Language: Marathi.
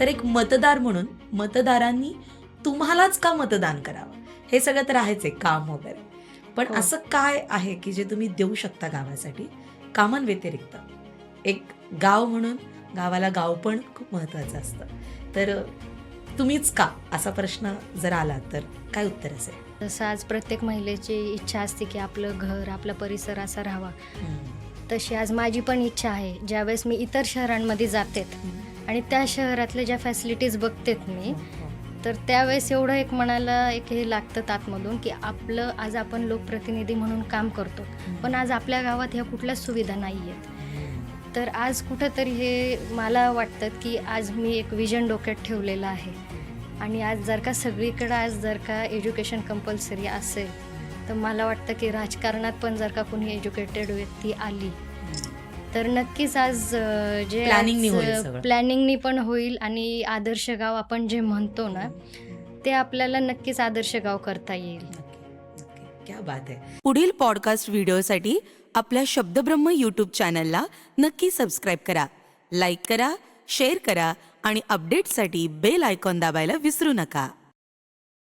तर एक मतदार म्हणून मतदारांनी तुम्हालाच का मतदान करावं? हे सगळं तर आहेच आहे काम वगैरे. पण हो. असं काय आहे की जे तुम्ही देऊ शकता गावासाठी? कामांव्यतिरिक्त. एक गाव म्हणून गावाला गाव पण खूप महत्वाचं असतं. तर तुम्हीच का? असा प्रश्न जर आला तर काय उत्तर असेल? जसं आज प्रत्येक महिलेची इच्छा असते की आपलं घर आपला परिसर असा राहावा. तशी आज माझी पण इच्छा आहे. ज्यावेळेस मी इतर शहरांमध्ये जाते आणि त्या शहरातल्या ज्या फॅसिलिटीज बघतेत मी तर त्यावेळेस एवढं एक मनाला एक हे लागतं आतमधून की आपलं आज आपण लोकप्रतिनिधी म्हणून काम करतो पण आज आपल्या गावात ह्या कुठल्याच सुविधा नाही आहेत तर आज कुठंतरी हे मला वाटतं की आज मी एक विजन डोक्यात ठेवलेलं आहे. आणि आज जर का सगळीकडं आज जर का एज्युकेशन कंपल्सरी असेल तर मला वाटतं की राजकारणात पण जर का कोणी एज्युकेटेड व्यक्ती आली तर नक्कीच आज जे सगळं. प्लॅनिंगनी पण होईल आणि आदर्श गाव आपण जे म्हणतो ना ते आपल्याला नक्कीच आदर्श गाव करता येईल. क्या बात आहे पुढील पॉडकास्ट व्हिडिओसाठी आपल्या शब्दब्रह्म यूट्यूब चॅनलला नक्की सबस्क्राईब करा लाईक करा शेअर करा आणि अपडेट्ससाठी बेल आयकॉन दाबायला विसरू नका